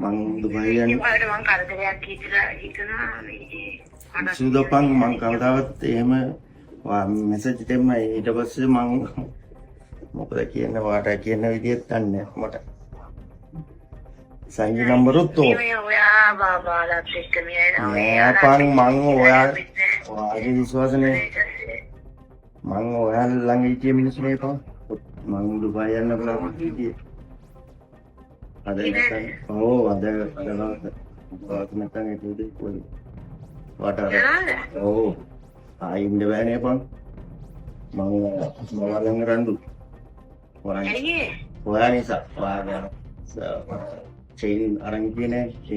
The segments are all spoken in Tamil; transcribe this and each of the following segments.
මං දුබයියන් ඒකට මං කරදරයක් හිතලා හිතනවා මේ සුදපන් මං කවදාවත් එහෙම මෙසේජ් දෙන්න ඊට පස්සේ මං මොකද කියන්න වාට කියන්න විදිහත් දන්නේ මට. සංජි නම්බරුත් ඔයා බාබාලත් එක්ක මේ නෑපන් මං ඔයා ඔයාගේ විශ්වාසනේ මං ඔයාල ළඟ හිටිය මිනිස්සු පා මං දුබයි යන්න හිටියේ අද ඕ අද පාත්නතන් ට වට ඕ ආයින්ඩ බෑනය පන් මං මොවලඟ රඩු හොයා නිසා. පාගන චෙයින් අරං කියනෑ ච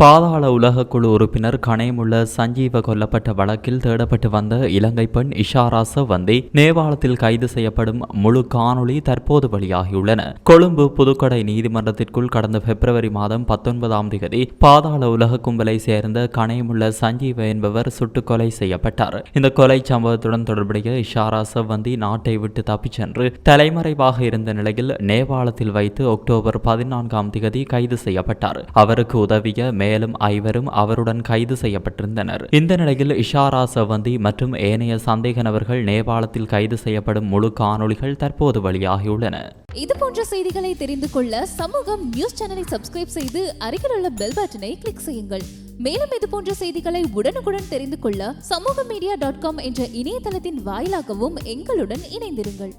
பாதாள உலகக்குழு உறுப்பினர் கணையமுள்ள சஞ்சீவ கொல்லப்பட்ட வழக்கில் தேடப்பட்டு வந்த இலங்கை பெண் இஷாரா வந்தி நேபாளத்தில் கைது செய்யப்படும் முழு காணொளி தற்போது வெளியாகியுள்ளன. கொழும்பு புதுக்கடை நீதிமன்றத்திற்குள் கடந்த பிப்ரவரி மாதம் பத்தொன்பதாம் தேதி பாதாள உலக கும்பலை சேர்ந்த கணையமுள்ள சஞ்சீவ என்பவர் சுட்டுக் கொலை செய்யப்பட்டார். இந்த கொலை சம்பவத்துடன் தொடர்புடைய இஷாரா வந்தி நாட்டை விட்டு தப்பிச் சென்று தலைமறைவாக இருந்த நிலையில் நேபாளத்தில் வைத்து அக்டோபர் பதினான்காம் தேதி கைது செய்யப்பட்டார். அவருக்கு உதவிய மே மேலும் ஐவரும் அவருடன் கைது செய்யப்பட்டிருந்தனர். இந்த நிலையில் இஷாரா சவந்தி மற்றும் ஏனைய சந்தேக நபர்கள் நேபாளத்தில் கைது செய்யப்படும் முழு காணொளிகள் தற்போது வெளியாகியுள்ளன. இது போன்ற செய்திகளை தெரிந்து கொள்ள சமூகம் நியூஸ் சேனலை சப்ஸ்கிரைப் செய்து அருகில் உள்ள பெல் பட்டனை கிளிக் செய்யுங்கள். மேலும் இது போன்ற செய்திகளை உடனுக்குடன் தெரிந்து கொள்ள சமூக மீடியா டாட் காம் என்ற இணையதளத்தின் வாயிலாகவும் எங்களுடன் இணைந்திருங்கள்.